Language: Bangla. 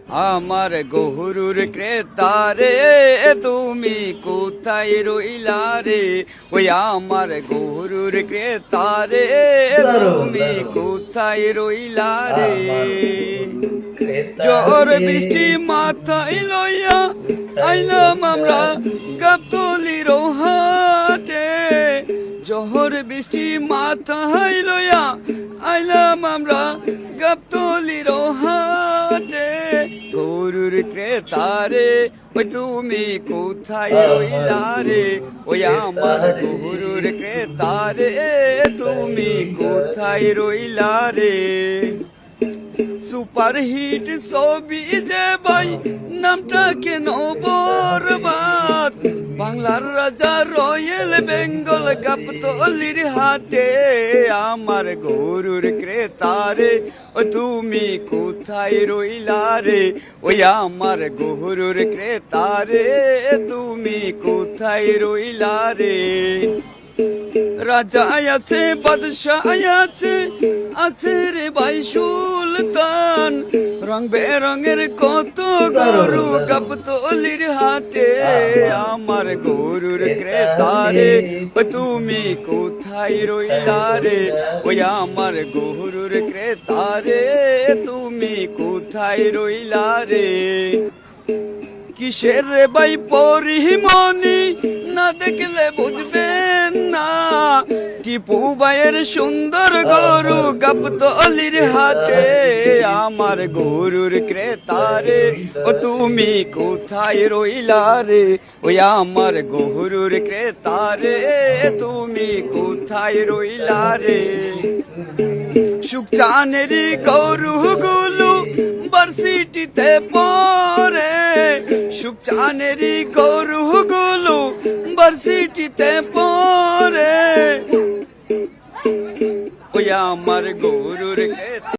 আমার গহুরুর ক্রেতারে তুমি কোথায় রইলা রে? ওই আমার গহুরুর ক্রেতারে তুমি কোথায় রইলা রে? জ্বর বৃষ্টি মাথায় লইয়া আইলাম আমরা গাবতলির হাটে জহর বৃষ্টি মাথায় লইয়া আইলাম আমরা গাবতলির হাটে গরুর ক্রেতারে ওই তুমি কোথায়? রইলা রে ওই আমার গরুর ক্রেতারে তুমি কোথায় রইলা রে? সুপার হিট ছবি যে ভাই নামটা কেন বরবাদ বাংলার রাজা রয়েল বেঙ্গল গাবতলির হাটে আমার গরুর ক্রেতারে তুমি কোথায় রইলা রে? ওই আমার গহরুর ক্রেতা রে। তুমি কোথায় রইলা রে? রাজা আছে বাদশাহ আছে আছে রে ভাই সুলতান। রং বেরঙের কত গরু গাবতলির হাটে, আমার গরুর ক্রেতারে তুমি কোথায় রইলা রে ওই আমার গরুর ক্রেতারে, তুমি কোথায় রইলা রে কিসের রে ভাই পরিমণি? না দেখলে বুঝবেন না টিপু ভাইয়ের সুন্দর গরু গাবতলির হাটে। আমার গরুর ক্রেতারে, ও তুমি কোথায় রইলা রে? ওই আমার গরুর ক্রেতারে, তুমি কোথায় রইলা রে? সুখচানেরই গরুগুলো ভার্সিটিতে পড়ে। সুখচানেরই গরুগুলো ভার্সিটিতে পড়ে। ওই আমার গরুর কে